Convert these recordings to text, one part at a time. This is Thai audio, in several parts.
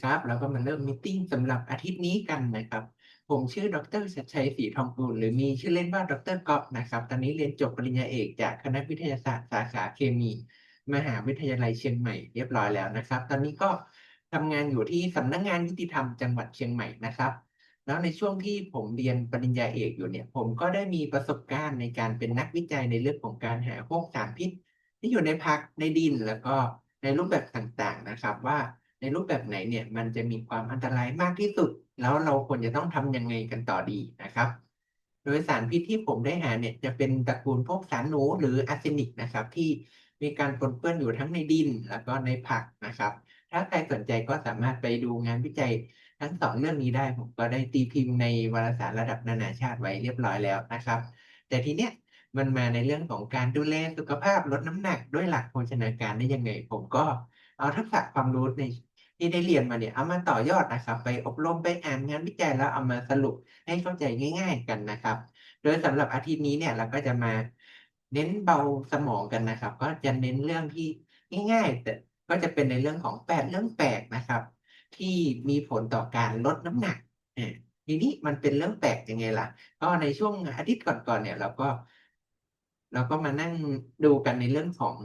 ครับแล้วก็มาเริ่มมีตติ้งสำหรับอาทิตย์นี้กันนะครับ ผมชื่อดรชัดชัยศรีทองกุลหรือมีชื่อเล่นว่าดรก๊อฟนะครับ ตอนนี้เรียนจบปริญญาเอกจากคณะวิทยาศาสตร์สาขาเคมี มหาวิทยาลัยเชียงใหม่เรียบร้อยแล้วนะครับ ตอนนี้ก็ทำงานอยู่ที่สำนักงานยุติธรรมจังหวัดเชียงใหม่นะครับ แล้วในช่วงที่ผมเรียนปริญญาเอกอยู่เนี่ย ผมก็ได้มีประสบการณ์ในการเป็นนักวิจัยในเรื่องของการหาพวกสารพิษ ที่อยู่ในผักในดินแล้วก็ในรูปแบบต่างๆนะครับว่า ในรูปแบบไหนเนี่ยมันจะมีความอันตรายมากที่สุด แล้วเราควรจะต้องทำยังไงกันต่อดีนะครับ โดยสารพิษที่ผมได้หาเนี่ยจะเป็นตระกูลพวกสารหนูหรืออาร์เซนิกนะครับ ที่มีการปนเปื้อนอยู่ทั้งในดินแล้วก็ในผักนะครับ ถ้าใครสนใจก็สามารถไปดูงานวิจัยทั้งสองเรื่องนี้ได้ผมก็ได้ตีพิมพ์ในวารสารระดับนานาชาติไว้เรียบร้อยแล้วนะครับ แต่ทีเนี้ยมันมาในเรื่องของการดูแลสุขภาพลดน้ำหนักด้วยหลักโภชนาการได้ยังไง ผมก็เอาทักษะความรู้ใน ที่ได้เรียนมาเนี่ยเอามาต่อยอดนะครับ ไปอบรมไปอ่านงานวิจัยแล้วเอามาสรุปให้เข้าใจง่าย ๆกันนะครับ โดยสำหรับอาทิตย์นี้เนี่ยเราก็จะมาเน้นเบาสมองกันนะครับ ก็จะเน้นเรื่องที่ง่ายๆ แต่ก็จะเป็นในเรื่องของแปดเรื่องแปลกนะครับ ที่มีผลต่อการลดน้ำหนักอ่าทีนี้มันเป็นเรื่องแปลกยังไงล่ะ ก็ในช่วงอาทิตย์ก่อนๆเนี่ยเราก็ เราก็มานั่งดูกันในเรื่องของ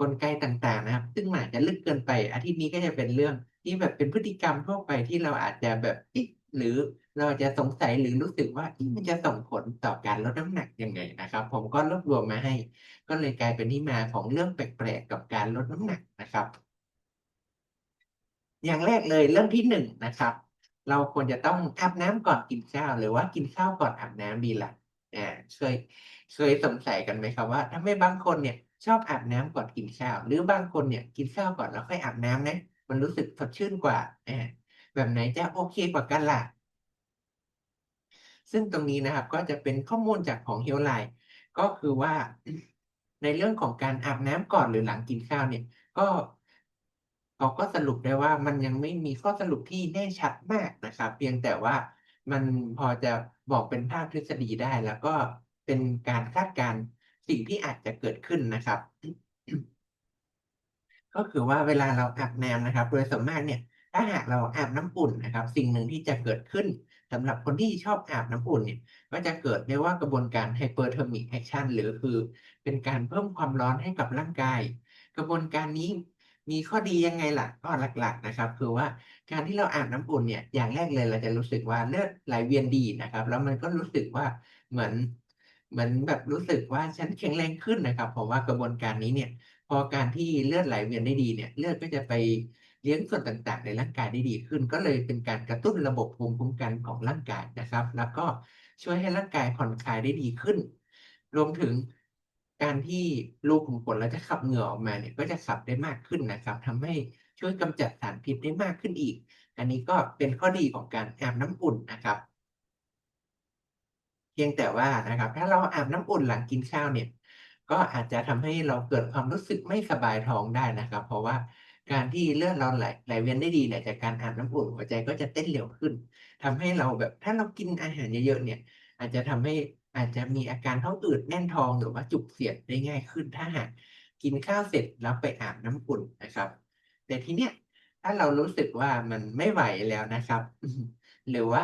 กลไกต่างๆนะครับ ซึ่งอาจจะลึกเกินไป อาทิตย์นี้ก็จะเป็นเรื่องที่แบบเป็นพฤติกรรมทั่วไปที่เราอาจจะแบบอิ๊หรือเราจะสงสัยหรือรู้สึกว่าอิ๊มันจะส่งผลต่อการลดน้ำหนักยังไงนะครับ ผมก็รวบรวมมาให้ ก็เลยกลายเป็นที่มาของเรื่องแปลกๆกับการลดน้ำหนักนะครับ อย่างแรกเลยเรื่องที่หนึ่งนะครับ เราควรจะต้องอาบน้ำก่อนกินข้าวหรือว่ากินข้าวก่อนอาบน้ำดีล่ะอ่าเคยเคยสงสัยกันไหมครับว่าทำไมบางคนเนี่ยชอบอาบน้ำก่อนกินข้าว หรือบางคนเนี่ยกินข้าวก่อนแล้วค่อยอาบน้ำนะ มันรู้สึกสดชื่นกว่าแบบไหนจะโอเคกว่ากันล่ะ ซึ่งตรงนี้นะครับก็จะเป็นข้อมูลจากของเฮลไลน์ก็คือว่าในเรื่องของการอาบน้ำก่อนหรือหลังกินข้าวเนี่ย ก็เขาก็สรุปได้ว่ามันยังไม่มีข้อสรุปที่แน่ชัดมากนะครับ เพียงแต่ว่ามันพอจะบอกเป็นภาคทฤษฎีได้ แล้วก็เป็นการคาดการณ์สิ่งที่อาจจะเกิดขึ้นนะครับ ก็คือว่าเวลาเราอาบน้ำนะครับ โดยส่วนมากเนี่ย ถ้าหากเราอาบน้ำอุ่นนะครับ สิ่งหนึ่งที่จะเกิดขึ้นสำหรับคนที่ชอบอาบน้ำอุ่นเนี่ย ก็จะเกิดเรียกว่ากระบวนการ hyperthermic action หรือคือ เป็นการเพิ่มความร้อนให้กับร่างกาย กระบวนการนี้มีข้อดียังไงล่ะก็หลัก ๆ นะครับ คือว่าการที่เราอาบน้ำอุ่นเนี่ยอย่างแรกเลยเราจะรู้สึกว่าเลือดไหลเวียนดีนะครับ แล้วมันก็รู้สึกว่าเหมือนเหมือนแบบรู้สึกว่าฉันแข็งแรงขึ้นนะครับ เพราะว่ากระบวนการนี้เนี่ย พอการที่เลือดไหลเวียนได้ดีเนี่ย เลือดก็จะไปเลี้ยงส่วนต่างๆ ในร่างกายได้ดีขึ้น ก็เลยเป็นการกระตุ้นระบบภูมิคุ้มกันของร่างกายนะครับ แล้วก็ช่วยให้ร่างกายผ่อนคลายได้ดีขึ้น รวมถึงการที่รูขุมขนเราจะขับเหงื่อออกมาเนี่ยก็จะขับได้มากขึ้นนะครับทำให้ช่วยกำจัดสารพิษได้มากขึ้นอีก อันนี้ก็เป็นข้อดีของการอาบน้ำอุ่นนะครับ เพียงแต่ว่านะครับ ถ้าเราอาบน้ำอุ่นหลังกินข้าวเนี่ย ก็อาจจะทำให้เราเกิดความรู้สึกไม่สบายท้องได้นะครับ เพราะว่าการที่เลือดเราไหลไหลเวียนได้ดีเนี่ยจากการอาบน้ำอุ่นหัวใจก็จะเต้นเร็วขึ้นทำให้เราแบบถ้าเรากินอาหารเยอะๆเนี่ย อาจจะทำให้อาจจะมีอาการท้องอืดแน่นท้องหรือว่าจุกเสียดได้ง่ายขึ้น ถ้าหากกินข้าวเสร็จแล้วไปอาบน้ำอุ่นนะครับ แต่ทีเนี้ยถ้าเรารู้สึกว่ามันไม่ไหวแล้วนะครับ หรือว่า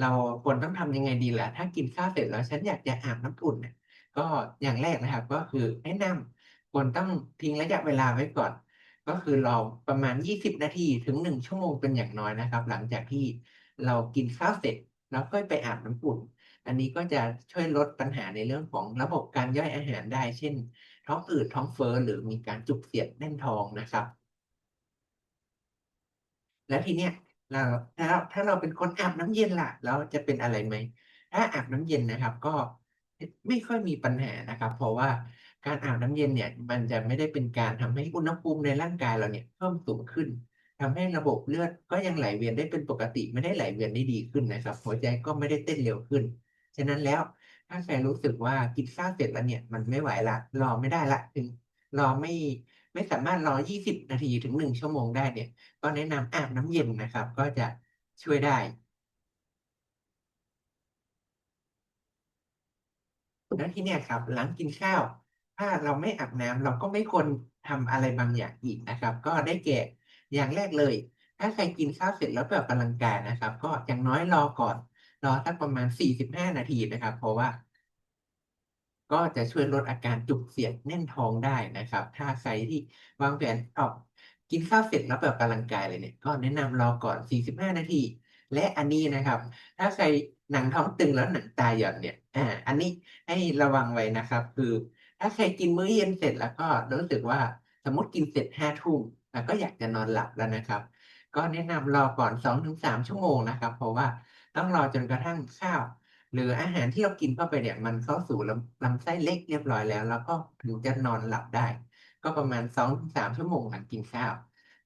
เราควรต้องทำยังไงดีล่ะถ้ากินข้าวเสร็จแล้วฉันอยากจะอาบน้ำอุ่นเนี่ย ก็อย่างแรกนะครับ ก็คือแนะนำควรต้องทิ้งระยะเวลาไว้ก่อน ก็คือรอประมาณ 20 นาทีถึง 1 ชั่วโมงเป็นอย่างน้อยนะครับ หลังจากที่เรากินข้าวเสร็จแล้วค่อยไปอาบน้ำอุ่น อันนี้ก็จะช่วยลดปัญหาในเรื่องของระบบการย่อยอาหารได้ เช่น ท้องอืดท้องเฟ้อหรือมีการจุกเสียดแน่นท้องนะครับ แล้วทีเนี้ยเราถ้าถ้าเราเป็นคนอาบน้ำเย็นล่ะแล้วจะเป็นอะไรไหม ถ้าอาบน้ำเย็นนะครับ ก็ ไม่ค่อยมีปัญหานะครับ เพราะว่าการอาบน้ำเย็นเนี่ย มันจะไม่ได้เป็นการทำให้อุณหภูมิในร่างกายเราเนี่ยเพิ่มสูงขึ้นทำให้ระบบเลือดก็ยังไหลเวียนได้เป็นปกติไม่ได้ไหลเวียนได้ดีขึ้นนะครับ หัวใจก็ไม่ได้เต้นเร็วขึ้น ฉะนั้นแล้วถ้าใครรู้สึกว่ากินข้าวเสร็จแล้วเนี่ยมันไม่ไหวละรอไม่ได้ละถึงรอไม่ไม่สามารถรอ 20 นาทีถึง 1 ชั่วโมงได้เนี่ย ก็แนะนำอาบน้ำเย็นนะครับ ก็จะช่วยได้ แล้วที่เนี่ยครับหลังกินข้าว ถ้าเราไม่อาบน้ำเราก็ไม่ควรทำอะไรบางอย่างอีกนะครับ ก็ได้แก่อย่างแรกเลย ถ้าใครกินข้าวเสร็จแล้วไปออกกำลังกายนะครับ ก็อย่างน้อยรอก่อน รอสักประมาณ45นาทีนะครับ เพราะว่า ก็จะช่วยลดอาการจุกเสียดแน่นท้องได้นะครับ ถ้าใครที่วางแผนออกกินข้าวเสร็จแล้วไปออกกำลังกายเลยเนี่ย ก็แนะนำรอก่อน45นาที และอันนี้นะครับ ถ้าใครหนังท้องตึงแล้วหนังตาหย่อนเนี่ย อ่าอันนี้ให้ระวังไว้นะครับ คือ ถ้าใครกินมื้อเย็นเสร็จแล้วก็รู้สึกว่าสมมติกินเสร็จห้าทุ่มแล้วก็อยากจะนอนหลับแล้วนะครับ ก็แนะนำรอก่อนสองถึงสามชั่วโมงนะครับ เพราะว่าต้องรอจนกระทั่งข้าว หรืออาหารที่เรากินเข้าไปเนี่ยมันเข้าสู่ลำลำไส้เล็กเรียบร้อยแล้ว แล้วก็ถึงจะนอนหลับได้ ก็ประมาณสองถึงสามชั่วโมงหลังกินข้าว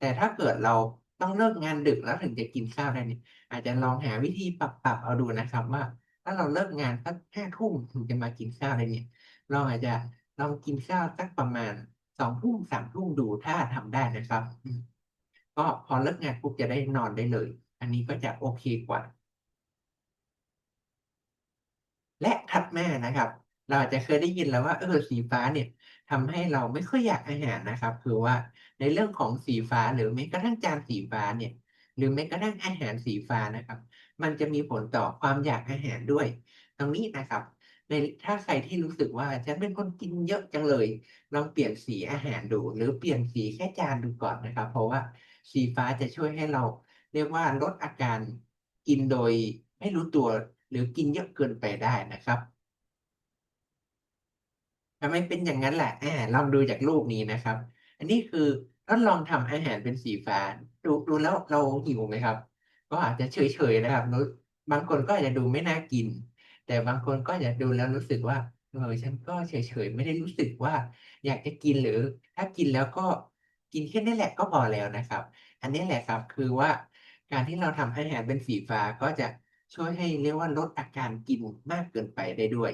แต่ถ้าเกิดเราต้องเลิกงานดึกแล้วถึงจะกินข้าวได้เนี่ยอาจจะลองหาวิธีปรับปรับเอาดูนะครับว่า ถ้าเราเลิกงานสักห้าทุ่มถึงจะมากินข้าวอะได้เนี่ยเราอาจจะลองกินข้าวสักประมาณสองทุ่มสามทุ่มดูถ้าทำได้นะครับ ก็พอเลิกงานปุ๊บจะได้นอนได้เลย อันนี้ก็จะโอเคกว่า และถัดมานะครับ เราอาจจะเคยได้ยินแล้วว่าเออสีฟ้าเนี่ยทำให้เราไม่ค่อยอยากอาหารนะครับ คือว่าในเรื่องของสีฟ้าหรือแม้กระทั่งจานสีฟ้าเนี่ย หรือแม้กระทั่งอาหารสีฟ้านะครับ มันจะมีผลต่อความอยากอาหารด้วย ตรงนี้นะครับ ในถ้าใครที่รู้สึกว่าฉันเป็นคนกินเยอะจังเลย ลองเปลี่ยนสีอาหารดู หรือเปลี่ยนสีแค่จานดูก่อนนะครับ เพราะว่าสีฟ้าจะช่วยให้เรา เรียกว่าลดอาการกินโดยไม่รู้ตัวหรือกินเยอะเกินไปได้นะครับทำไมเป็นอย่างนั้นแหละอ่าลองดูจากรูปนี้นะครับ อันนี้คือทดลองทำอาหารเป็นสีฟ้าดูดูแล้วเราหิวไหมครับ ก็อาจจะเฉยๆนะครับบางคนก็อาจจะดูไม่น่ากิน แต่บางคนก็อาจจะดูแล้วรู้สึกว่าเออฉันก็เฉยๆไม่ได้รู้สึกว่า อยากจะกินหรือ ถ้ากินแล้วก็กินแค่นี้แหละก็พอแล้วนะครับ อันนี้แหละครับคือว่าการที่เราทำอาหารเป็นสีฟ้าก็จะช่วยให้เรียกว่าลดอาการกินมากเกินไปได้ด้วย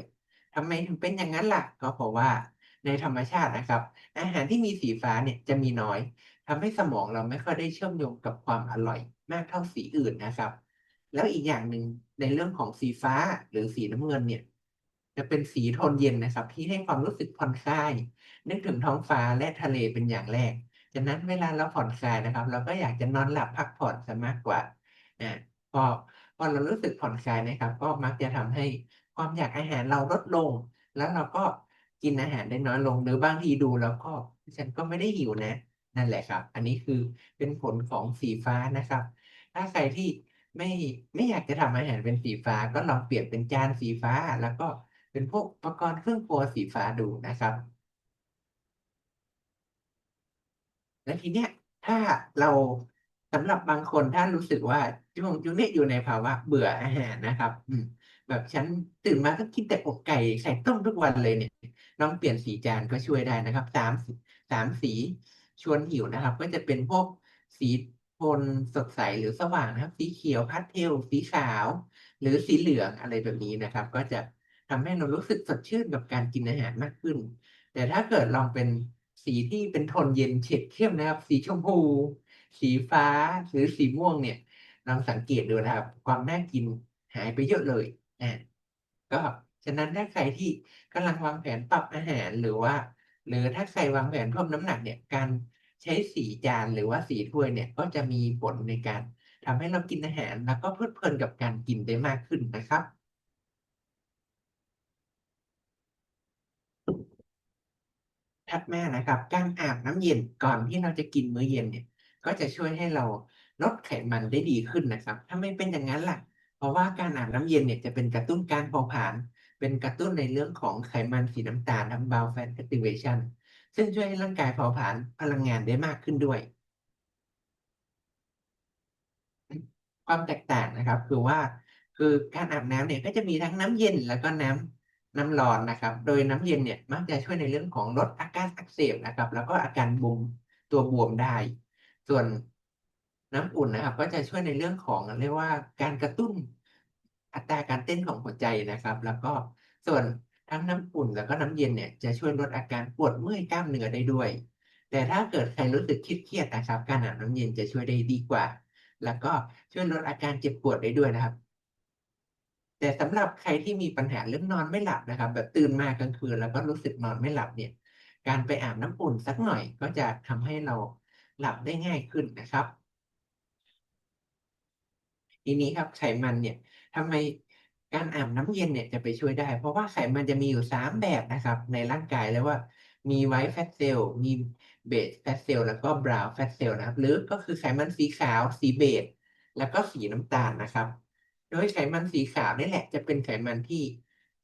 ทำไมถึงเป็นอย่างนั้นล่ะ ก็เพราะว่าในธรรมชาตินะครับ อาหารที่มีสีฟ้าเนี่ยจะมีน้อย ทำให้สมองเราไม่ค่อยได้เชื่อมโยงกับความอร่อยมากเท่าสีอื่นนะครับ แล้วอีกอย่างหนึ่งในเรื่องของสีฟ้าหรือสีน้ำเงินเนี่ย จะเป็นสีโทนเย็นนะครับ ที่ให้ความรู้สึกผ่อนคลาย นึกถึงท้องฟ้าและทะเลเป็นอย่างแรกฉะนั้นเวลาเราผ่อนคลายนะครับ เราก็อยากจะนอนหลับพักผ่อนซะมากกว่าอ่าพอพอเรารู้สึกผ่อนคลายนะครับ ก็มักจะทำให้ความอยากอาหารเราลดลง แล้วเราก็กินอาหารได้น้อยลงหรือบางทีดูแล้วก็ฉันก็ไม่ได้หิวนะ นั่นแหละครับ อันนี้คือเป็นผลของสีฟ้านะครับ ถ้าใครที่ไม่ไม่อยากจะทำอาหารเป็นสีฟ้า ก็ลองเปลี่ยนเป็นจานสีฟ้า แล้วก็เป็นพวกอุปกรณ์เครื่องครัวสีฟ้าดูนะครับ และทีเนี้ยถ้าเราสำหรับบางคนถ้ารู้สึกว่าช่วงช่วงนี้อยู่ในภาวะเบื่ออาหารนะครับ อืมแบบฉันตื่นมาก็กินแต่อกไก่ไข่ต้มทุกวันเลยเนี่ยลองเปลี่ยนสีจานก็ช่วยได้นะครับสามสามสี ชวนหิวนะครับ ก็จะเป็นพวกสีโทนสดใสหรือสว่างนะครับ สีเขียวพาสเทลสีขาว หรือสีเหลืองอะไรแบบนี้นะครับ ก็จะทำให้เรารู้สึกสดชื่นกับการกินอาหารมากขึ้น แต่ถ้าเกิดลองเป็นสีที่เป็นโทนเย็นเฉดเข้มนะครับ สีชมพู สีฟ้าหรือสีม่วงเนี่ยลองสังเกตดูนะครับ ความน่ากินหายไปเยอะเลยอ่าก็ฉะนั้นถ้าใครที่กำลังวางแผนปรับอาหารหรือว่า หรือถ้าใครวางแผนเพิ่มน้ำหนักเนี่ยการใช้สีจานหรือว่าสีถ้วยเนี่ยก็จะมีผลในการทำให้เรากินอาหาร แล้วก็เพลิดเพลินกับการกินได้มากขึ้นนะครับถัดมานะครับ การอาบน้ำเย็นก่อนที่เราจะกินมื้อเย็นเนี่ย ก็จะช่วยให้เราลดไขมันได้ดีขึ้นนะครับ ถ้าไม่เป็นอย่างนั้นล่ะ เพราะว่าการอาบน้ำเย็นเนี่ยจะเป็นกระตุ้นการเผาผลาญ เป็นกระตุ้นในเรื่องของไขมันสีน้ำตาลทำ bowel fat activation ซึ่งช่วยให้ร่างกายเผาผลาญพลังงานได้มากขึ้นด้วย ความแตกต่างนะครับ คือว่าคือการอาบน้ำเนี่ยก็จะมีทั้งน้ำเย็นแล้วก็น้ำน้ำร้อนนะครับ โดยน้ำเย็นเนี่ยมักจะช่วยในเรื่องของลดอาการอักเสบนะครับ แล้วก็อาการบวมตัวบวมได้ ส่วนน้ำอุ่นนะครับ ก็จะช่วยในเรื่องของเรียกว่าการกระตุ้น อัตราการเต้นของหัวใจนะครับ แล้วก็ส่วนทั้งน้ำอุ่นแล้วก็น้ำเย็นเนี่ยจะช่วยลดอาการปวดเมื่อยกล้ามเนื้อได้ด้วย แต่ถ้าเกิดใครรู้สึกเครียดๆนะครับ การอาบน้ำเย็นจะช่วยได้ดีกว่า แล้วก็ช่วยลดอาการเจ็บปวดได้ด้วยนะครับ แต่สำหรับใครที่มีปัญหาเรื่องนอนไม่หลับนะครับ แบบตื่นมากลางคืนแล้วก็รู้สึกนอนไม่หลับเนี่ย การไปอาบน้ำอุ่นสักหน่อยก็จะทำให้เราหลับได้ง่ายขึ้นนะครับ ทีนี้ครับไขมันเนี่ย ทำไมการอาบน้ำเย็นเนี่ยจะไปช่วยได้ เพราะว่าไขมันจะมีอยู่3แบบนะครับ ในร่างกายแล้วว่ามีไวท์แฟตเซลล์มีเบสแฟตเซลล์แล้วก็บราวน์แฟตเซลล์นะครับ หรือก็คือไขมันสีขาวสีเบจแล้วก็สีน้ำตาลนะครับ โดยไขมันสีขาวนี่แหละ จะเป็นไขมันที่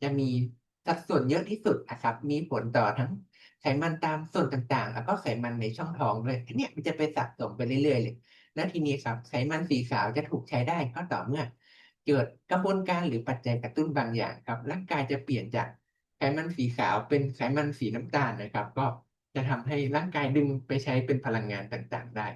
จะมีสัดส่วนเยอะที่สุดนะครับ มีผลต่อทั้งไขมันตามส่วนต่างๆ แล้วก็ไขมันในช่องท้องด้วยอันเนี้ยมันจะไปสะสมไปเรื่อยๆเลย แล้วทีนี้ครับไขมันสีขาวจะถูกใช้ได้ก็ต่อเมื่อ เกิดกระบวนการหรือปัจจัยกระตุ้นบางอย่างครับร่างกายจะเปลี่ยนจากไขมันสีขาวเป็นไขมันสีน้ำตาลนะครับ ก็จะทำให้ร่างกายดึงไปใช้เป็นพลังงานต่างๆ ได้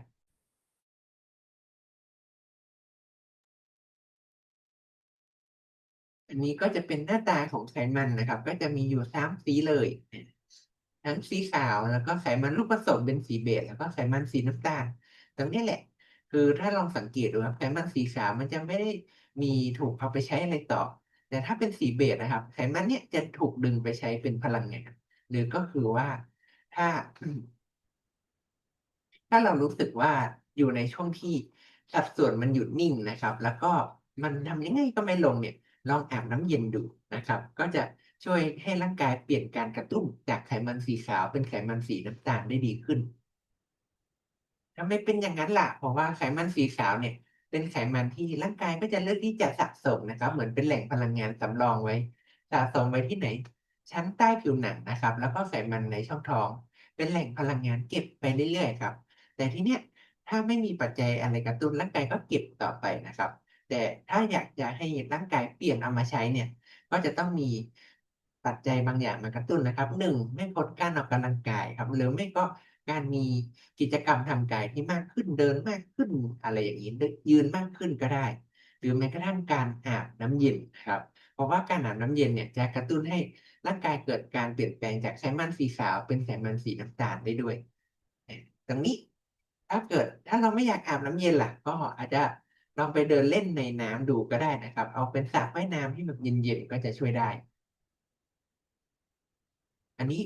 อันนี้ก็จะเป็นหน้าตาของไขมันนะครับ ก็จะมีอยู่สามสีเลย ทั้งสีขาวแล้วก็ไขมันลูกผสมเป็นสีเบจแล้วก็ไขมันสีน้ำตาลตรงนี้แหละ คือถ้าลองสังเกตดูครับไขมันสีขาวมันจะไม่ได้ มีถูกเอาไปใช้อะไรต่อ แต่ถ้าเป็นสีเบจนะครับไขมันเนี่ยจะถูกดึงไปใช้เป็นพลังงานหรือก็คือว่าถ้า ถ้าเรารู้สึกว่าอยู่ในช่วงที่สัดส่วนมันหยุดนิ่งนะครับ แล้วก็มันทำยังไงก็ไม่ลงเนี่ย ลองอาบน้ำเย็นดูนะครับ ก็จะช่วยให้ร่างกายเปลี่ยนการกระตุ้นจากไขมันสีขาวเป็นไขมันสีน้ำตาลได้ดีขึ้นทำไมเป็นอย่างนั้นล่ะ เพราะว่าไขมันสีขาวเนี่ย เป็นไขมันที่ร่างกายก็จะเลือกที่จะสะสมนะครับ เหมือนเป็นแหล่งพลังงานสำรองไว้ สะสมไว้ที่ไหน ชั้นใต้ผิวหนังนะครับ แล้วก็ไขมันในช่องท้อง เป็นแหล่งพลังงานเก็บไปเรื่อยๆครับ แต่ทีเนี้ยถ้าไม่มีปัจจัยอะไรกระตุ้นร่างกายก็เก็บต่อไปนะครับ แต่ถ้าอยากจะให้ร่างกายเปลี่ยนเอามาใช้เนี่ย ก็จะต้องมีปัจจัยบางอย่างมากระตุ้นนะครับหนึ่งไม่พ้นการออกกำลังกายครับ หรือไม่ก็ การมีกิจกรรมทางกายที่มากขึ้นเดินมากขึ้นอะไรอย่างนี้ยืนมากขึ้นก็ได้ หรือแม้กระทั่งการอาบน้ำเย็นครับ เพราะว่าการอาบน้ำเย็นเนี่ยจะกระตุ้นให้ร่างกายเกิดการเปลี่ยนแปลงจากไขมันสีขาวเป็นไขมันสีน้ำตาลได้ด้วย ตรงนี้ถ้าเกิดถ้าเราไม่อยากอาบน้ำเย็นล่ะ ก็อาจจะลองไปเดินเล่นในน้ำดูก็ได้นะครับ เอาเป็นสระว่ายน้ำที่แบบเย็นๆก็จะช่วยได้ อันนี้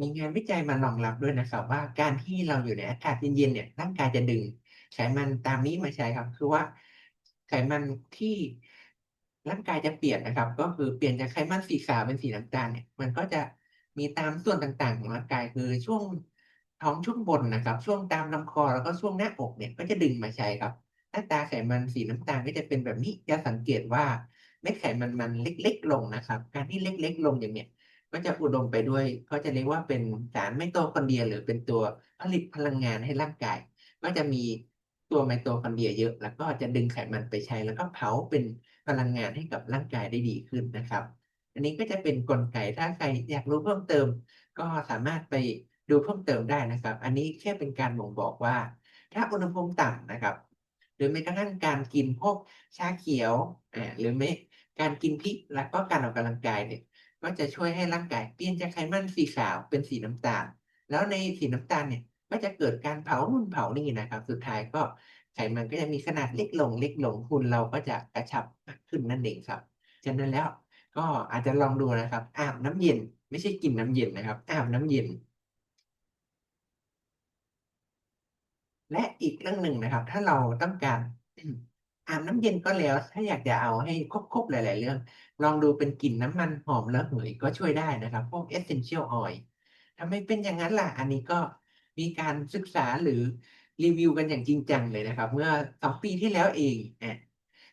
มีงานวิจัยมารองรับด้วยนะครับว่าการที่เราอยู่ในอากาศเย็นๆเนี่ยร่างกายจะดึงไขมันตามนี้มาใช้ครับ คือว่าไขมันที่ร่างกายจะเปลี่ยนนะครับ ก็คือเปลี่ยนจากไขมันสีขาวเป็นสีน้ำตาลเนี่ยมันก็จะมีตามส่วนต่างๆ ของร่างกายคือช่วงท้องช่วงบนนะครับ ช่วงตามลำคอแล้วก็ช่วงหน้าอกเนี่ยก็จะดึงมาใช้ครับ หน้าตาไขมันสีน้ำตาลก็จะเป็นแบบนี้จะสังเกตว่าเม็ดไขมันมันเล็ก ๆ ลงนะครับ การที่เล็ก ๆ ลงอย่างเนี้ย ก็จะอุดมไปด้วยเขาจะเรียกว่าเป็นสารไมโตคอนเดรียหรือเป็นตัวผลิตพลังงานให้ร่างกาย ก็จะมีตัวไมโตคอนเดรียเยอะ แล้วก็จะดึงไขมันไปใช้ แล้วก็เผาเป็นพลังงานให้กับร่างกายได้ดีขึ้นนะครับ อันนี้ก็จะเป็นกลไกถ้าใครอยากรู้เพิ่มเติม ก็สามารถไปดูเพิ่มเติมได้นะครับ อันนี้แค่เป็นการบ่งบอกว่า ถ้าอุณหภูมิต่ำนะครับ หรือแม้กระทั่งการกินพวกชาเขียวอ่าหรือไม่การกินพริกแล้วก็การออกกำลังกายเนี่ย ก็จะช่วยให้ร่างกายเปลี่ยนจากไขมันสีขาวเป็นสีน้ำตาล แล้วในสีน้ำตาลเนี่ยก็จะเกิดการเผานู่นเผานี่นะครับ สุดท้ายก็ไขมันก็จะมีขนาดเล็กลงเล็กลงหุ่นเราก็จะกระชับมากขึ้นนั่นเองครับ ฉะนั้นแล้วก็อาจจะลองดูนะครับ อาบน้ำเย็น ไม่ใช่กินน้ำเย็นนะครับ อาบน้ำเย็น และอีกเรื่องหนึ่งนะครับ ถ้าเราต้องการอาบน้ำเย็นก็แล้ว ถ้าอยากจะเอาให้ครบๆหลาย ๆ เรื่อง ลองดูเป็นกลิ่นน้ำมันหอมระเหยก็ช่วยได้นะครับ พวก essential oil ทำไมเป็นอย่างนั้นล่ะ อันนี้ก็มีการศึกษาหรือรีวิวกันอย่างจริงจังเลยนะครับ เมื่อสองปีที่แล้วเองอะ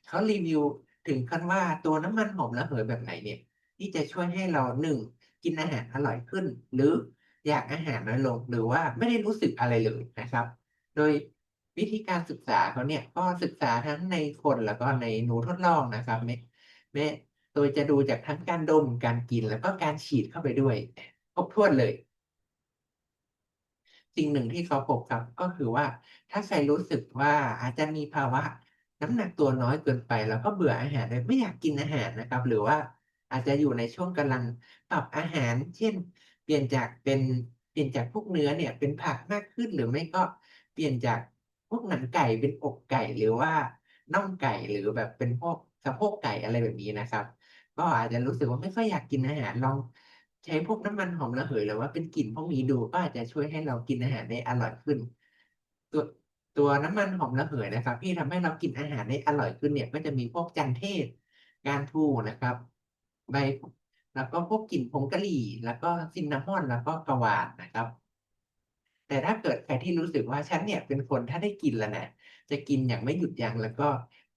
เขารีวิวถึงขั้นว่าตัวน้ำมันหอมระเหยแบบไหนเนี่ย ที่จะช่วยให้เราหนึ่งกินอาหารอร่อยขึ้น หรืออยากอาหารน้อยลงหรือว่าไม่ได้รู้สึกอะไรเลยนะครับ โดยวิธีการศึกษาเขาเนี่ยก็ศึกษาทั้งในคนแล้วก็ในหนูทดลองนะครับแม่แม่ โดยจะดูจากทั้งการดมการกินแล้วก็การฉีดเข้าไปด้วยครบถ้วนเลย สิ่งหนึ่งที่เขาพบครับก็คือว่า ถ้าใครรู้สึกว่าอาจจะมีภาวะน้ำหนักตัวน้อยเกินไป แล้วก็เบื่ออาหารเลยไม่อยากกินอาหารนะครับ หรือว่าอาจจะอยู่ในช่วงกำลังปรับอาหาร เช่น เปลี่ยนจากเป็นเปลี่ยนจากพวกเนื้อเนี่ย เป็นผักมากขึ้นหรือไม่ก็เปลี่ยนจากพวกหนังไก่เป็นอกไก่หรือว่าน่องไก่หรือแบบเป็นพวกสะโพกไก่อะไรแบบนี้นะครับ ก็อาจจะรู้สึกว่าไม่ค่อยอยากกินอาหารลองใช้พวกน้ำมันหอมระเหยหรือว่าเป็นกลิ่นพวกนี้ดูก็อาจจะช่วยให้เรากินอาหารได้อร่อยขึ้น ตัวตัวน้ำมันหอมระเหยนะครับ ที่ทำให้เรากินอาหารได้อร่อยขึ้นเนี่ย ก็จะมีพวกจันเทศก้านทูนะครับใบแล้วก็พวกกลิ่นผงกะหรี่ แล้วก็ซินนามอน แล้วก็กระวานนะครับ แต่ถ้าเกิดใครที่รู้สึกว่าฉันเนี่ยเป็นคนถ้าได้กินแล้วนะจะกินอย่างไม่หยุดยั้งแล้วก็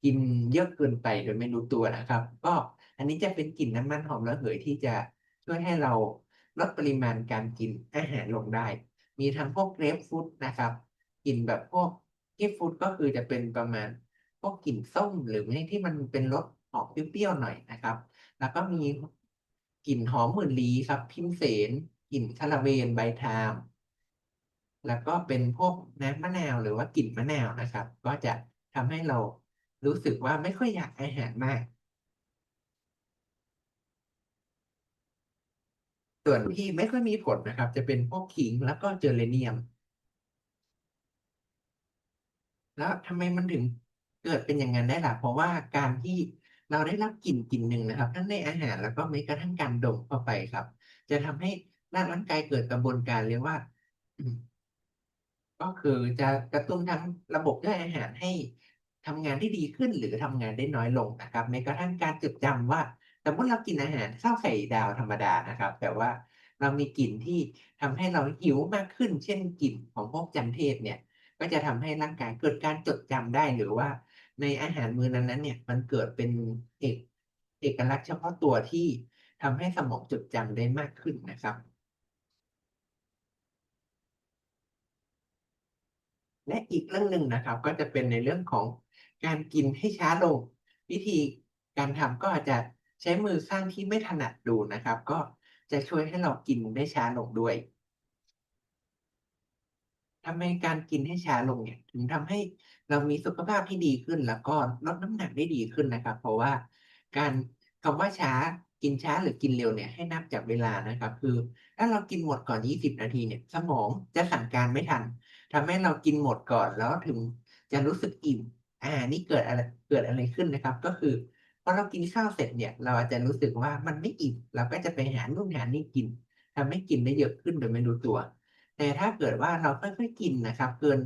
กินเยอะเกินไปโดยไม่รู้ตัวนะครับ ก็ อันนี้จะเป็นกลิ่นน้ำมันหอมระเหยที่จะช่วยให้เราลดปริมาณการกินอาหารลงได้ มีทั้งพวกเกรปฟรุตนะครับกลิ่นแบบพวกเกรปฟรุตก็คือจะเป็นประมาณพวกกลิ่นส้มหรือไม่ที่มันเป็นรสออกเปรี้ยวๆหน่อยนะครับ แล้วก็มีกลิ่นหอมหมื่นลี้ครับ พิมเสนกลิ่นคาราเวนใบไทม์แล้วก็เป็นพวกน้ำมะนาวหรือว่ากลิ่นมะนาวนะครับ ก็จะทำให้เรารู้สึกว่าไม่ค่อยอยากอาหารมาก ส่วนที่ไม่ค่อยมีผลนะครับ จะเป็นพวกขิงแล้วก็เจอเรเนียม แล้วทำไมมันถึงเกิดเป็นอย่างนั้นได้ล่ะ เพราะว่าการที่เราได้รับกลิ่นกลิ่นหนึ่งนะครับ ทั้งในอาหารแล้วก็แม้กระทั่งการดมเข้าไปครับ จะทำให้ร่างกายเกิดกระบวนการเรียกว่า ก็คือจะกระตุ้นทั้งระบบย่อยอาหารให้ทำงานได้ดีขึ้นหรือทำงานได้น้อยลงนะครับแม้กระทั่งการจดจำว่า สมมติเรากินอาหารข้าวไข่ดาวธรรมดานะครับ แต่ว่าเรามีกลิ่นที่ทำให้เราหิวมากขึ้น เช่นกลิ่นของพวกจันเทศเนี่ย ก็จะทำให้ร่างกายเกิดการจดจำได้หรือว่า ในอาหารมื้อนั้นๆเนี่ยมันเกิดเป็นเอกเอกลักษณ์เฉพาะตัวที่ทำให้สมองจดจำได้มากขึ้นนะครับ และอีกเรื่องหนึ่งนะครับ ก็จะเป็นในเรื่องของการกินให้ช้าลง วิธีการทำก็อาจจะ ใช้มือข้างที่ไม่ถนัดดูนะครับ ก็จะช่วยให้เรากินได้ช้าลงด้วยทำไมการกินให้ช้าลงเนี่ยถึงทำให้เรามีสุขภาพที่ดีขึ้น แล้วก็ลดน้ำหนักได้ดีขึ้นนะครับ เพราะว่าการคำว่าช้ากินช้าหรือกินเร็วเนี่ยให้นับจากเวลานะครับ คือถ้าเรากินหมดก่อน 20 นาทีเนี่ย สมองจะสั่งการไม่ทันทำให้เรากินหมดก่อนแล้วถึงจะรู้สึกอิ่ม อ่านี่เกิดอะไรเกิดอะไรขึ้นนะครับ ก็คือ พอเรากินข้าวเสร็จเนี่ย เราอาจจะรู้สึกว่ามันไม่อิ่มเราก็จะไปหานู่นหานี่กินทำให้กินได้เยอะขึ้นโดยไม่รู้ตัว แต่ถ้าเกิดว่าเราค่อยๆกินนะครับ เกิน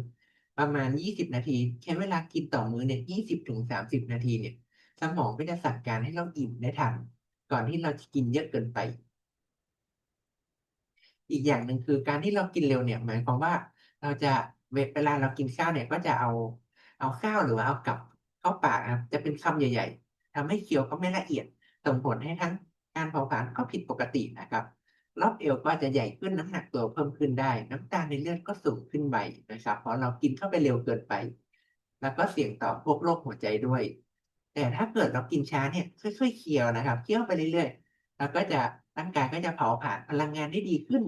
ประมาณ 20 นาทีใช้เวลากินต่อมื้อเนี่ย20-30 นาทีเนี่ย สมองก็จะสั่งการให้เราอิ่มได้ทันก่อนที่เราจะกินเยอะเกินไป อีกอย่างหนึ่งคือการที่เรากินเร็วเนี่ย หมายความว่า เราจะเวลาเรากินข้าวเนี่ย ก็จะเอาเอาข้าวหรือว่าเอากับเข้าปากนะครับจะเป็นคำใหญ่ ๆ ทำให้เคี้ยวก็ไม่ละเอียดส่งผลให้ทั้งการเผาผลาญก็ผิดปกตินะครับรอบเอวก็จะใหญ่ขึ้นน้ำหนักตัวเพิ่มขึ้นได้ น้ำตาลในเลือดก็สูงขึ้นไปนะครับ เพราะเรากินเข้าไปเร็วเกินไป แล้วก็เสี่ยงต่อพวกโรคหัวใจด้วย แต่ถ้าเกิดเรากินช้าเนี่ยค่อยๆเคี้ยวนะครับเคี้ยวไปเรื่อยๆแล้วก็จะร่างกายก็จะเผาผลาญพลังงานได้ดีขึ้น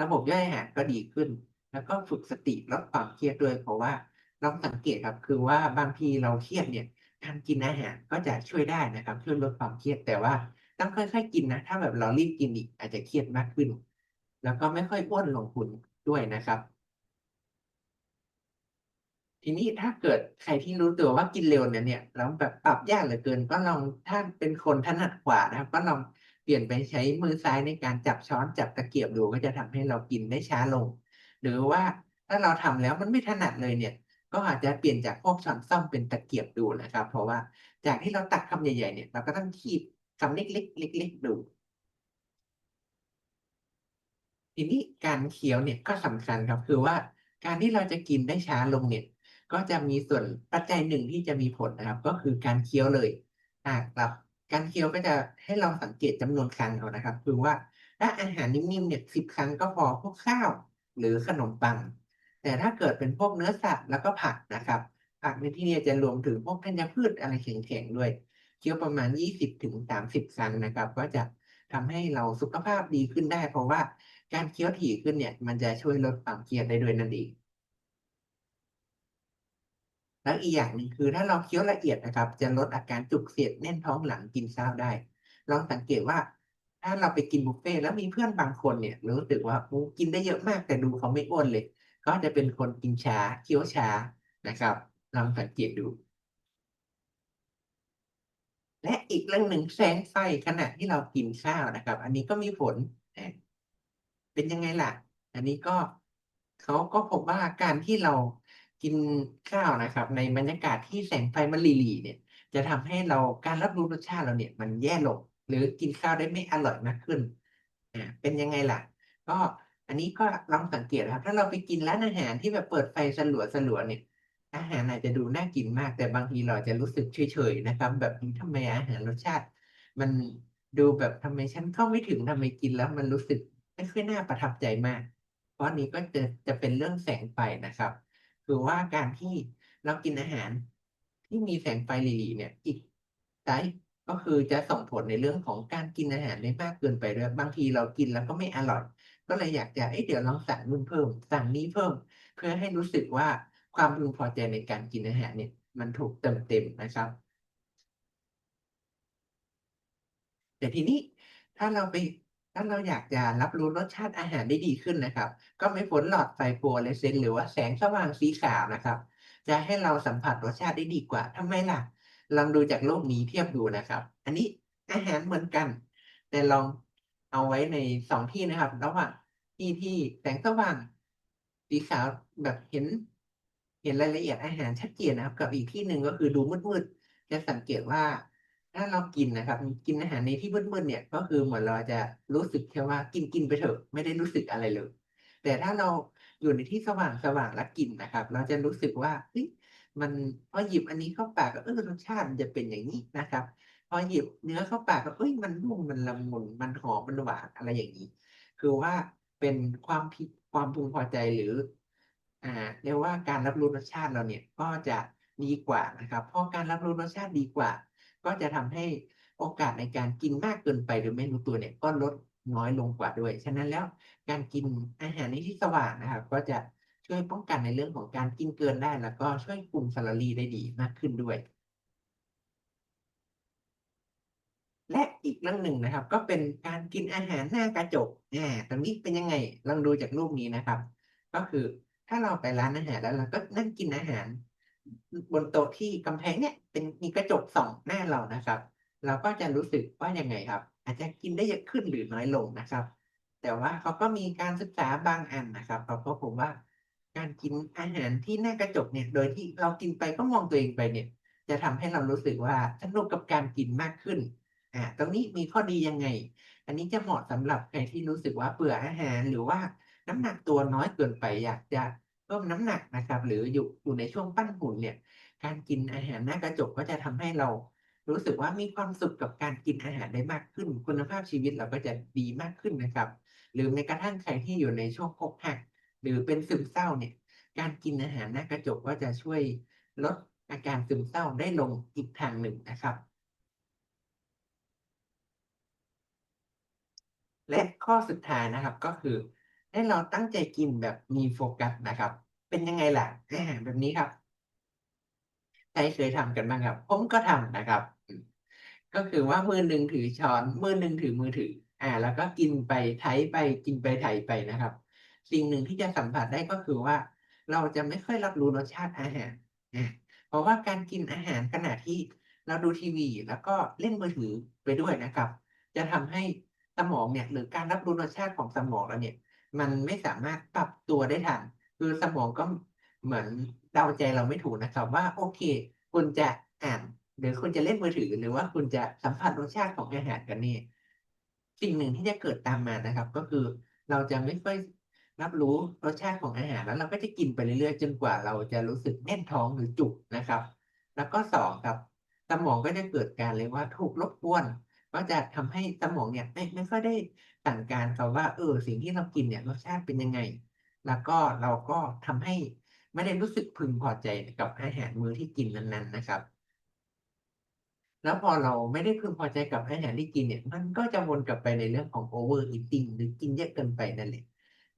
ระบบย่อยอาหารก็ดีขึ้น แล้วก็ฝึกสติลดความเครียดด้วยเพราะว่าลองสังเกตครับคือว่าบางทีเราเครียดเนี่ย การกินอาหารก็จะช่วยได้นะครับช่วยลดความเครียดแต่ว่าต้องค่อยๆกินนะ ถ้าแบบเรารีบกินอีกอาจจะเครียดมากขึ้น แล้วก็ไม่ค่อยอ้วนลงพุงด้วยนะครับ ทีนี้ถ้าเกิดใครที่รู้ตัวว่ากินเร็วเนี่ยเนี่ยแล้วแบบปรับยากเหลือเกิน ก็ลองถ้าเป็นคนถนัดขวานะครับ ก็ลองเปลี่ยนไปใช้มือซ้ายในการจับช้อนจับตะเกียบดูก็จะทำให้เรากินได้ช้าลง หรือว่าถ้าเราทำแล้วมันไม่ถนัดเลยเนี่ย ก็อาจจะเปลี่ยนจากพวกช้อนส้อมเป็นตะเกียบดูนะครับ เพราะว่าจากที่เราตักคำใหญ่ๆเนี่ยเราก็ต้องคีบคำเล็กๆเล็กๆดู ทีนี้การเคี้ยวเนี่ยก็สำคัญครับคือว่าการที่เราจะกินได้ช้าลงเนี่ย ก็จะมีส่วนปัจจัยหนึ่งที่จะมีผลนะครับ ก็คือการเคี้ยวเลยอ่าครับการเคี้ยวก็จะให้ลองสังเกตจำนวนครั้งเอานะครับ คือว่าถ้าอาหารนิ่มๆเนี่ย10ครั้งก็พอพวกข้าว หรือขนมปัง แต่ถ้าเกิดเป็นพวกเนื้อสัตว์แล้วก็ผักนะครับ ผักในที่นี้จะรวมถึงพวกธัญพืชอะไรแข็งๆด้วย เคี้ยวประมาณ 20-30ครั้งนะครับ ก็จะทำให้เราสุขภาพดีขึ้นได้ เพราะว่าการเคี้ยวถี่ขึ้นเนี่ย มันจะช่วยลดความเครียดได้ด้วยนั่นเองแล้วอีกอย่างหนึ่งคือถ้าเราเคี้ยวละเอียดนะครับ จะลดอาการจุกเสียดแน่นท้องหลังกินข้าวได้ลองสังเกตว่า ถ้าเราไปกินบุฟเฟต์แล้วมีเพื่อนบางคนเนี่ยรู้สึกว่ากินได้เยอะมากแต่ดูเขาไม่อ้วนเลย ก็จะเป็นคนกินช้าเคี้ยวช้านะครับลองสังเกตดู และอีกเรื่องหนึ่งแสงไฟขณะที่เรากินข้าวนะครับ อันนี้ก็มีผลเป็นยังไงล่ะ อันนี้ก็เขาก็พบว่าการที่เรากินข้าวนะครับ ในบรรยากาศที่แสงไฟมันหรี่ๆเนี่ย จะทำให้เราการรับรู้รสชาติเราเนี่ย มันแย่ลงหรือกินข้าวได้ไม่อร่อยมากขึ้นอ่าเป็นยังไงล่ะ ก็ นนี้ก็ลองสังเกตนะครับ ถ้าเราไปกินร้านอาหารที่แบบเปิดไฟสลัวๆเนี่ย อาหารอาจจะดูน่ากินมาก แต่บางทีเราจะรู้สึกเฉยๆนะครับ แบบอืมทำไมอาหารรสชาติ มันดูแบบทำไมฉันเข้าไม่ถึงทำไมกินแล้ว มันรู้สึกไม่ค่อยน่าประทับใจมาก เพราะนี้ก็จะจะเป็นเรื่องแสงไฟนะครับ คือว่าการที่เรากินอาหารที่มีแสงไฟหรี่ๆเนี่ย อีกไซต์ก็คือจะส่งผลในเรื่องของการกินอาหารได้มากเกินไปด้วย บางทีเรากินแล้วก็ไม่อร่อย ก็เลยอยากจะเอ๊ะเดี๋ยวลองสั่งนู่นเพิ่ม สั่งนี่เพิ่ม เพื่อให้รู้สึกว่าความพึงพอใจในการกินอาหารเนี่ย มันถูกเติมเต็มนะครับ แต่ทีนี้ถ้าเราไปถ้าเราอยากจะรับรู้รสชาติอาหารได้ดีขึ้นนะครับ ก็ไม่พ้นหลอดไฟ fluorescent หรือว่าแสงสว่างสีขาวนะครับ จะให้เราสัมผัสรสชาติได้ดีกว่าทำไมล่ะ ลองดูจากรูปนี้เทียบดูนะครับ อันนี้อาหารเหมือนกัน แต่ลอง เอาไว้ใน2ที่นะครับ ระหว่างที่ที่แสงสว่างสีขาวแบบเห็น เห็นรายละเอียดอาหารชัดเจนนะครับ กับอีกที่หนึ่งก็คือดูมืดๆจะสังเกตว่าถ้าเรากินนะครับ กินอาหารในที่มืดๆเนี่ย ก็คือเหมือนเราจะรู้สึกแค่ว่ากินๆไปเถอะไม่ได้รู้สึกอะไรเลย แต่ถ้าเราอยู่ในที่สว่างๆแล้วกินนะครับ เราจะรู้สึกว่าเฮ้ยมันพอหยิบอันนี้เข้าปากก็เออรสชาติมันจะเป็นอย่างงี้นะครับ อหยิบเนื้อเข้าปากก็เฮ้ยมันนุ่มมันละมุนมันหอมมันหวานอะไรอย่างงี้ คือว่าเป็นความพิดความพึงพอใจหรือ อ่าเรียกว่าการรับรู้รสชาติเราเนี่ยก็จะดีกว่านะครับ เพอการรับรู้รสชาติดีกว่า ก็จะทำให้โอกาสในการกินมากเกินไปโดยไม่รู้ตัวเนี่ยก็ลดน้อยลงกว่าด้วย ฉะนั้นแล้วการกินอาหารในที่สว่างนะครับ ก็จะช่วยป้องกันในเรื่องของการกินเกินได้ แล้วก็ช่วยคุมแคลอรีได้ดีมากขึ้นด้วย และอีกเรื่องหนึ่งนะครับ ก็เป็นการกินอาหารหน้ากระจกอาตรงนี้เป็นยังไงลองดูจากรูปนี้นะครับ ก็คือถ้าเราไปร้านอาหารแล้วเราก็นั่งกินอาหาร บนโต๊ะที่กำแพงเนี่ย เป็นมีกระจกส่องหน้าเรานะครับ เราก็จะรู้สึกว่ายังไงครับ อาจจะกินได้เยอะขึ้นหรือน้อยลงนะครับ แต่ว่าเขาก็มีการศึกษาบางอันนะครับเขาก็พบว่า การกินอาหารที่หน้ากระจกเนี่ย โดยที่เรากินไปก็มองตัวเองไปเนี่ย จะทำให้เรารู้สึกว่าสนุกกับการกินมากขึ้น อาตรงนี้มีข้อดียังไง อันนี้จะเหมาะสำหรับใครที่รู้สึกว่าเบื่ออาหารหรือว่าน้ำหนักตัวน้อยเกินไปอยากจะเพิ่มน้ำหนักนะครับ หรืออยู่อยู่ในช่วงปั้นหุ่นเนี่ย การกินอาหารหน้ากระจกก็จะทำให้เรารู้สึกว่ามีความสุขกับการกินอาหารได้มากขึ้น คุณภาพชีวิตเราก็จะดีมากขึ้นนะครับ หรือแม้กระทั่งใครที่อยู่ในช่วงอกหักหรือเป็นซึมเศร้าเนี่ย การกินอาหารหน้ากระจกก็จะช่วยลดอาการซึมเศร้าได้ลงอีกทางหนึ่งนะครับ และข้อสุดท้ายนะครับก็คือ ให้เราตั้งใจกินแบบมีโฟกัสนะครับ เป็นยังไงล่ะอาหารแบบนี้ครับใครเคยทำกันบ้างครับ?ผมก็ทำนะครับ ก็คือว่ามือหนึ่งถือช้อนมือหนึ่งถือมือถือ อ่า แล้วก็กินไปไถไปกินไปไถไปนะครับ สิ่งหนึ่งที่จะสัมผัสได้ก็คือว่า เราจะไม่ค่อยรับรู้รสชาติอาหารอาเพราะว่าการกินอาหารขณะที่เราดูทีวี แล้วก็เล่นมือถือไปด้วยนะครับ จะทำให้ สมองเนี่ยหรือการรับรู้รสชาติของสมองเราเนี่ย มันไม่สามารถปรับตัวได้ทัน คือสมองก็เหมือนเดาใจเราไม่ถูกนะครับว่าโอเค คุณจะอ่าน หรือคุณจะเล่นมือถือ หรือว่าคุณจะสัมผัสรสชาติของอาหารกันแน่สิ่งหนึ่งที่จะเกิดตามมานะครับ ก็คือเราจะไม่ค่อยรับรู้รสชาติของอาหารแล้วเราก็จะกินไปเรื่อยๆ จนกว่าเราจะรู้สึกแน่นท้องหรือจุกนะครับ แล้วก็2ครับ สมองก็จะเกิดการเรียกว่าถูกรบกวน ก็จะทำให้สมองเนี่ยไม่ไม่ค่อยได้สั่งการครับว่า เออสิ่งที่เรากินเนี่ยรสชาติเป็นยังไง แล้วก็เราก็ทำให้ไม่ได้รู้สึกพึงพอใจกับอาหารมื้อที่กินนั้นๆนะครับ แล้วพอเราไม่ได้พึงพอใจกับอาหารที่กินเนี่ย มันก็จะวนกลับไปในเรื่องของ overeating หรือกินเยอะเกินไปนั่นแหละ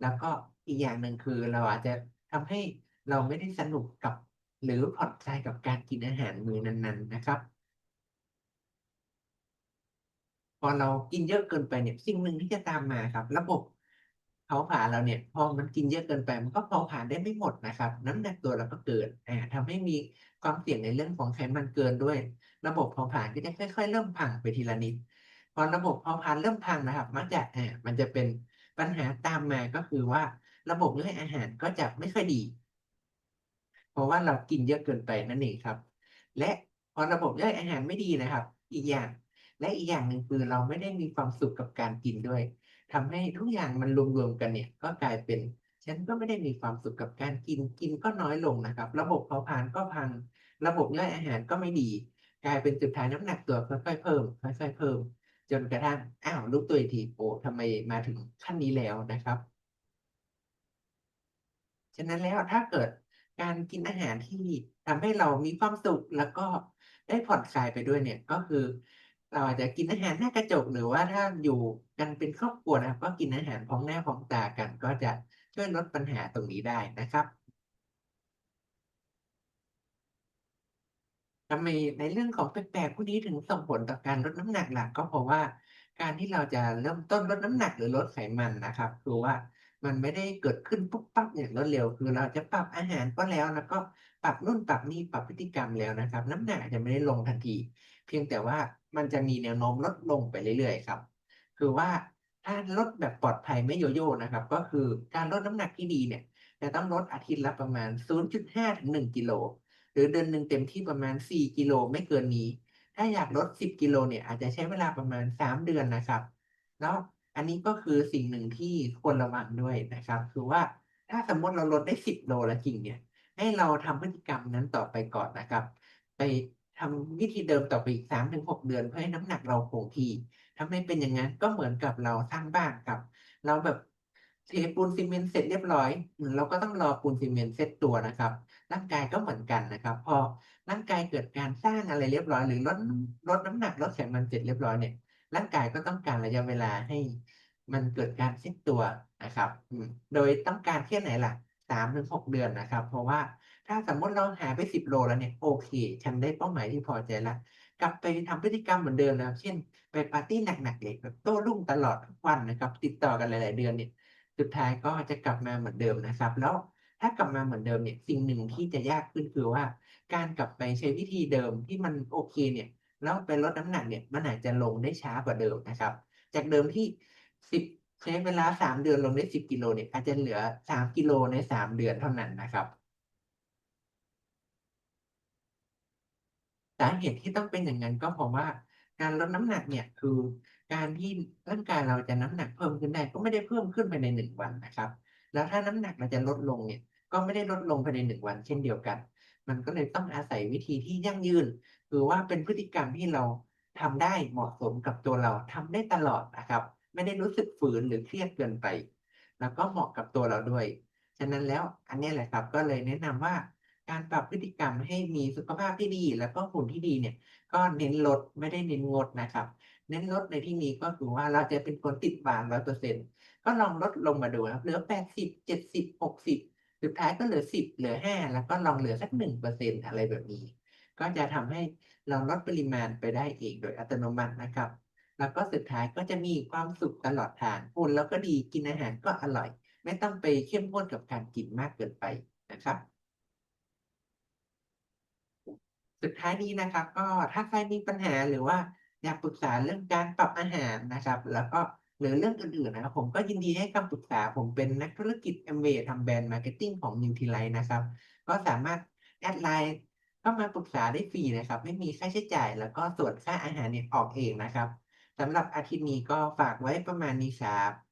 แล้วก็อีกอย่างหนึ่งคือเราอาจจะทำให้เราไม่ได้สนุกกับ หรือผ่อนคลายกับการกินอาหารมื้อนั้น ๆ นะครับ พ อเรากินเยอะเกินไปเนี่ยสิ่งหนึ่งที่จะตามมาครับ ระบบเผาผลาญเราเนี่ย พอมันกินเยอะเกินไป มันก็เผาผลาญได้ไม่หมดนะครับ น้ำหนักตัวเราก็เกินอาทำให้มีความเสี่ยงในเรื่องของไขมันเกินด้วย ระบบเผาผลาญก็จะค่อยๆ เริ่มพังไปทีละนิดพอระบบเผาผลาญเริ่มพังนะครับมักจะอามันจะเป็นปัญหาตามมาก็คือว่า ระบบย่อยอาหารก็จะไม่ค่อยดี เพราะว่าเรากินเยอะเกินไปนั่นเองครับ และพอระบบย่อยอาหารไม่ดีนะครับ อีกอย่าง และอีกอย่างหนึ่งคือเราไม่ได้มีความสุขกับการกินด้วยทำให้ทุกอย่างมันรวมๆกันเนี่ยก็กลายเป็น ฉันก็ไม่ได้มีความสุขกับการกินกินก็น้อยลงนะครับ ระบบเผาผลาญก็พัง ระบบย่อยอาหารก็ไม่ดี กลายเป็นสุดท้ายน้ำหนักตัวค่อยๆเพิ่มค่อยๆเพิ่ม จนกระทั่งอ้าวรู้ตัวอีกทีโอ้ทำไมมาถึงขั้นนี้แล้วนะครับฉะนั้นแล้วถ้าเกิดการกินอาหารที่ทำให้เรามีความสุขแล้วก็ได้ผ่อนคลายไปด้วยเนี่ยก็คือ เราอาจจะกินอาหารหน้ากระจกหรือว่าถ้าอยู่กันเป็นครอบครัวนะครับ ก็กินอาหารพร้อมหน้าพร้อมตากัน ก็จะช่วยลดปัญหาตรงนี้ได้นะครับทำไมในเรื่องของแปลกๆพวกนี้ถึงส่งผลต่อการลดน้ำหนักล่ะก็เพราะว่าการที่เราจะเริ่มต้นลดน้ำหนักหรือลดไขมันนะครับ คือว่ามันไม่ได้เกิดขึ้นปุ๊บปั๊บอย่างรวดเร็ว คือเราจะปรับอาหารก็แล้ว แล้วก็ปรับนู่นปรับนี่ปรับพฤติกรรมแล้วนะครับ น้ำหนักจะไม่ได้ลงทันที เพียงแต่ว่ามันจะมีแนวโน้มลดลงไปเรื่อยๆครับ คือว่าถ้าลดแบบปลอดภัยไม่โยโย่นะครับ ก็คือการลดน้ำหนักที่ดีเนี่ยจะต้องลดอาทิตย์ละประมาณ 0.5ถึง1กิโลหรือเดือนหนึ่งเต็มที่ประมาณ 4 กิโลไม่เกินนี้ ถ้าอยากลด 10 กิโลเนี่ยอาจจะใช้เวลาประมาณ 3 เดือนนะครับ แล้วอันนี้ก็คือสิ่งหนึ่งที่ควรระวังด้วยนะครับ คือว่าถ้าสมมติเราลดได้ 10 โลแล้วจริงเนี่ย ให้เราทำพฤติกรรมนั้นต่อไปก่อนนะครับ ไป ทำวิธีเดิมต่อไปอีก3-6เดือนเพื่อให้น้ำหนักเราคงที่ถ้าไม่เป็นอย่างนั้นก็เหมือนกับเราสร้างบ้านครับ เราแบบเทปูนซีเมนต์เสร็จเรียบร้อยเราก็ต้องรอปูนซีเมนต์เซตตัวนะครับ ร่างกายก็เหมือนกันนะครับ พอร่างกายเกิดการสร้างอะไรเรียบร้อย หรือลดลดน้ำหนักลดไขมันเสร็จเรียบร้อยเนี่ยร่างกายก็ต้องการระยะเวลาให้ มันเกิดการเซตตัวนะครับโดยต้องการแค่ไหนล่ะสามถึงหกเดือนนะครับ เพราะว่า ถ้าสมมติเราหายไปสิบโลแล้วเนี่ย โอเค ฉันได้เป้าหมายที่พอใจละกลับไปทำพฤติกรรมเหมือนเดิมนะครับเช่น ไปปาร์ตี้หนักๆเลยแบบโต้รุ่งตลอดทุกวันนะครับ ติดต่อกันหลาย ๆ เดือนเนี่ย สุดท้ายก็จะกลับมาเหมือนเดิมนะครับ แล้วถ้ากลับมาเหมือนเดิมเนี่ยสิ่งหนึ่งที่จะยากขึ้นคือว่า การกลับไปใช้วิธีเดิมที่มันโอเคเนี่ยแล้วไปลดน้ำหนักเนี่ยมันอาจจะลงได้ช้ากว่าเดิมนะครับ จากเดิมที่สิบใช้เวลาสามเดือนลงได้สิบกิโลเนี่ยอาจจะเหลือสามกิโลในสามเดือนเท่านั้นนะครับ สาเหตุที่ต้องเป็นอย่างนั้นก็เพราะว่า การลดน้ำหนักเนี่ยคือการที่ร่างกายเราจะน้ำหนักเพิ่มขึ้นได้ก็ไม่ได้เพิ่มขึ้นภายในหนึ่งวันนะครับ แล้วถ้าน้ำหนักเราจะลดลงเนี่ยก็ไม่ได้ลดลงภายในหนึ่งวันเช่นเดียวกัน มันก็เลยต้องอาศัยวิธีที่ยั่งยืน คือว่าเป็นพฤติกรรมที่เราทำได้เหมาะสมกับตัวเราทำได้ตลอดนะครับ ไม่ได้รู้สึกฝืนหรือเครียดเกินไป แล้วก็เหมาะกับตัวเราด้วย ฉะนั้นแล้วอันนี้แหละครับก็เลยแนะนำว่า การปรับพฤติกรรมให้มีสุขภาพที่ดี แล้วก็หุ่นที่ดีเนี่ย ก็เน้นลดไม่ได้เน้นงดนะครับ เน้นลดในที่นี้ก็คือว่าเราจะเป็นคนติดหวานร้อยเปอร์เซ็นต์ก็ลองลดลงมาดูครับเหลือแปดสิบเจ็ดสิบหกสิบสุดท้ายก็เหลือสิบเหลือห้าแล้วก็ลองเหลือสักหนึ่งเปอร์เซ็นต์อะไรแบบนี้ ก็จะทำให้เราลดปริมาณไปได้เองโดยอัตโนมัตินะครับ แล้วก็สุดท้ายก็จะมีความสุขตลอดทางหุ่นแล้วก็ดีกินอาหารก็อร่อย ไม่ต้องไปเข้มข้นกับการกินมากเกินไปนะครับ สุดท้ายนี้นะครับ ก็ถ้าใครมีปัญหาหรือว่าอยากปรึกษาเรื่องการปรับอาหารนะครับ แล้วก็หรือเรื่องอื่นๆนะครับผมก็ยินดีให้คำปรึกษาผมเป็นนักธุรกิจ Amway ทำแบรนด์มาร์เก็ตติ้งของ Nutrilite นะครับ ก็สามารถแอดไลน์เข้ามาปรึกษาได้ฟรีนะครับ ไม่มีค่าใช้จ่าย แล้วก็ส่วนค่าอาหารเนี่ยออกเองนะครับสำหรับอาทิตย์นี้ก็ฝากไว้ประมาณนี้ครับ